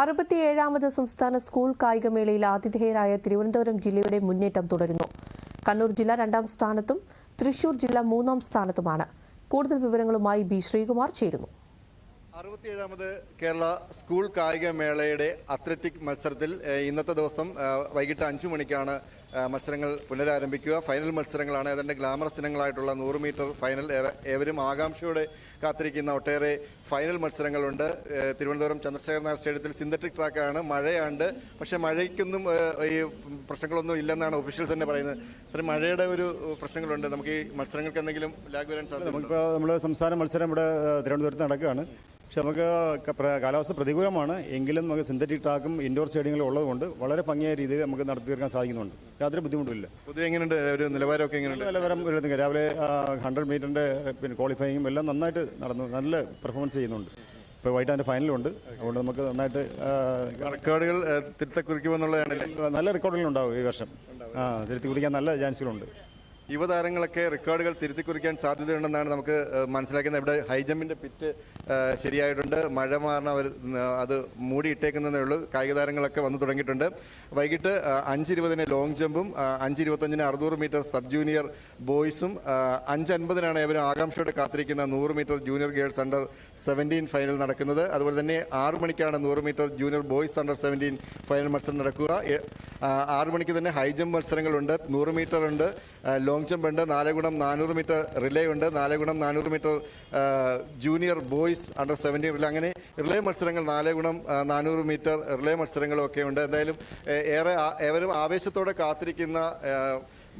അറുപത്തിയേഴാമത് സംസ്ഥാന സ്കൂൾ കായികമേളയിൽ ആതിഥേയരായ തിരുവനന്തപുരം ജില്ലയുടെ മുന്നേറ്റം തുടരുന്നു. കണ്ണൂർ ജില്ല രണ്ടാം സ്ഥാനത്തും തൃശൂർ ജില്ല മൂന്നാം സ്ഥാനത്തുമാണ്. കൂടുതൽ വിവരങ്ങളുമായി ബി ശ്രീകുമാർ ചേരുന്നു. അറുപത്തിയേഴാമത് കേരള സ്കൂൾ കായികമേളയുടെ അത്ലറ്റിക് മത്സരത്തിൽ ഇന്നത്തെ ദിവസം വൈകിട്ട് അഞ്ചു മണിക്കാണ് മത്സരങ്ങൾ പുനരാരംഭിക്കുക. ഫൈനൽ മത്സരങ്ങളാണ് അതിന്റെ ഗ്ലാമറസ് ഇനങ്ങളായിട്ടുള്ള നൂറ് മീറ്റർ ഫൈനൽ ഏവരും ആകാംക്ഷയോടെ കാത്തിരിക്കുന്ന ഒട്ടേറെ ഫൈനൽ മത്സരങ്ങളുണ്ട്. തിരുവനന്തപുരം ചന്ദ്രശേഖർ നായർ സ്റ്റേഡിയത്തിൽ സിന്തറ്റിക് ട്രാക്കാണ്. മഴയാണ്ട്. പക്ഷേ മഴയ്ക്കൊന്നും ഈ പ്രശ്നങ്ങളൊന്നും ഇല്ലെന്നാണ് ഒഫീഷ്യൽസ് തന്നെ പറയുന്നത്. സാർ മഴയുടെ ഒരു പ്രശ്നങ്ങളുണ്ട്. നമുക്ക് ഈ മത്സരങ്ങൾക്ക് എന്തെങ്കിലും ലാഗ് വരാൻ സാധ്യതയുണ്ട്? നമ്മുടെ നമ്മൾ സംസ്ഥാന മത്സരം ഇവിടെ തിരുവനന്തപുരത്ത് നടക്കുകയാണ്. പക്ഷെ നമുക്ക് കാലാവസ്ഥ പ്രതികൂലമാണ്. എങ്കിലും നമുക്ക് സിന്തറ്റിക് ട്രാക്കും ഇൻഡോർ സ്റ്റേഡിയങ്ങളും ഉള്ളതുകൊണ്ട് വളരെ ഭംഗിയായ രീതിയിൽ നമുക്ക് നടത്തി തീർക്കാൻ സാധിക്കുന്നുണ്ട്. യാതൊരു ബുദ്ധിമുട്ടില്ല പൊതുവെ എങ്ങനെയുണ്ട്? ഒരു നിലവാരമൊക്കെ എങ്ങനെയുണ്ട്? നിലവാരം വരുന്നത് രാവിലെ ഹൺഡ്രഡ് മീറ്ററിന്റെ പിന്നെ ക്വാളിഫയിങ്ങും എല്ലാം നന്നായിട്ട് നടന്നു. നല്ല പെർഫോമൻസ് ചെയ്യുന്നുണ്ട്. ഇപ്പോൾ വൈകിട്ട് അതിന്റെ ഫൈനലുണ്ട് അതുകൊണ്ട് നമുക്ക് നന്നായിട്ട് റെക്കോർഡുകൾ തിരുത്തക്കുറിക്കുമെന്നുള്ളതാണ് നല്ല റെക്കോർഡുകളുണ്ടാവും ഈ വർഷം. ആ തിരുത്തി കുടിക്കാൻ നല്ല ചാൻസുകളുണ്ട് യുവതാരങ്ങളൊക്കെ റെക്കോർഡുകൾ തിരുത്തി കുറിക്കാൻ സാധ്യതയുണ്ടെന്നാണ് നമുക്ക് മനസ്സിലാക്കുന്നത്. ഇവിടെ ഹൈജമ്പിന്റെ പിറ്റ് ശരിയായിട്ടുണ്ട്. മഴ മാറണം അവർ അത് മൂടിയിട്ടേക്കുന്നതേ ഉള്ളൂ. കായിക താരങ്ങളൊക്കെ വന്നു തുടങ്ങിയിട്ടുണ്ട്. വൈകിട്ട് അഞ്ചിരുപതിന് ലോങ് ജമ്പും അഞ്ചിരുപത്തഞ്ചിന് അറുന്നൂറ് മീറ്റർ സബ് ജൂനിയർ ബോയ്സും അഞ്ചൻപതിനാണ് ഇവരും ആകാംക്ഷയോടെ കാത്തിരിക്കുന്ന നൂറ് metre junior girls under seventeen final നടക്കുന്നത്. അതുപോലെ തന്നെ ആറ് മണിക്കാണ് നൂറ് metre junior boys under seventeen final മത്സരം നടക്കുക. ആറ് മണിക്ക് തന്നെ ഹൈ ജമ്പ് മത്സരങ്ങളുണ്ട്. നൂറ് മീറ്റർ ഉണ്ട്. ആ, ലോങ് ജമ്പ് ഉണ്ട്. നാല് ഗുണം നാനൂറ് മീറ്റർ റിലേ ഉണ്ട്. നാല് ഗുണം നാനൂറ് metre junior boys under seventeen relay. അങ്ങനെ റിലേ മത്സരങ്ങൾ നാല് ഗുണം നാനൂറ് മീറ്റർ റിലേ മത്സരങ്ങളൊക്കെ ഉണ്ട്. എന്തായാലും ഏറെ ഏവരും ആവേശത്തോടെ കാത്തിരിക്കുന്ന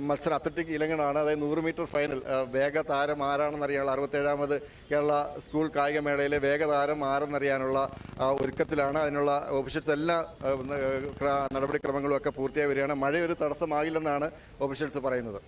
മത്സരം അത്ലറ്റിക് ഇലങ്ങനാണ് അതായത് നൂറ് മീറ്റർ ഫൈനൽ. വേഗ താരം ആരാണെന്ന് അറിയാനുള്ള അറുപത്തേഴാമത് കേരള സ്കൂൾ കായികമേളയിലെ വേഗ താരം ആരെന്നറിയാനുള്ള ഒരുക്കത്തിലാണ്. അതിനുള്ള ഓഫീഷ്യൽസ് എല്ലാ നടപടിക്രമങ്ങളും ഒക്കെ പൂർത്തിയായി വരികയാണ്. മഴ ഒരു തടസ്സമാകില്ലെന്നാണ് ഓഫീഷ്യൽസ് പറയുന്നത്.